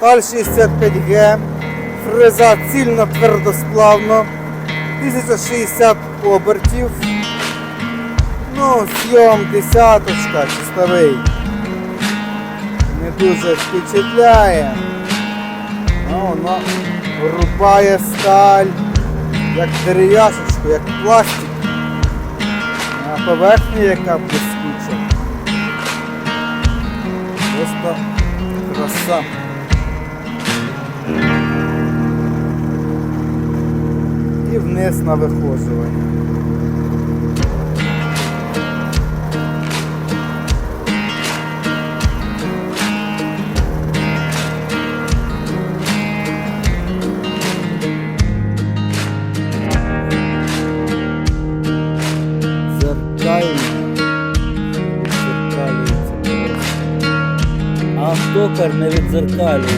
Таль 65Г, фреза цільно твердосплавно, 1060 обертів. Ну, зйом десяточка, чистовий. Не дуже впечатляє. Ну, воно рубає сталь, як дерев'яшечку, як пластик. А поверхня яка блискуча. Просто краса. Вниз на виходжування. Зеркально. Відзеркалюється просто. А токар не відзеркалюється.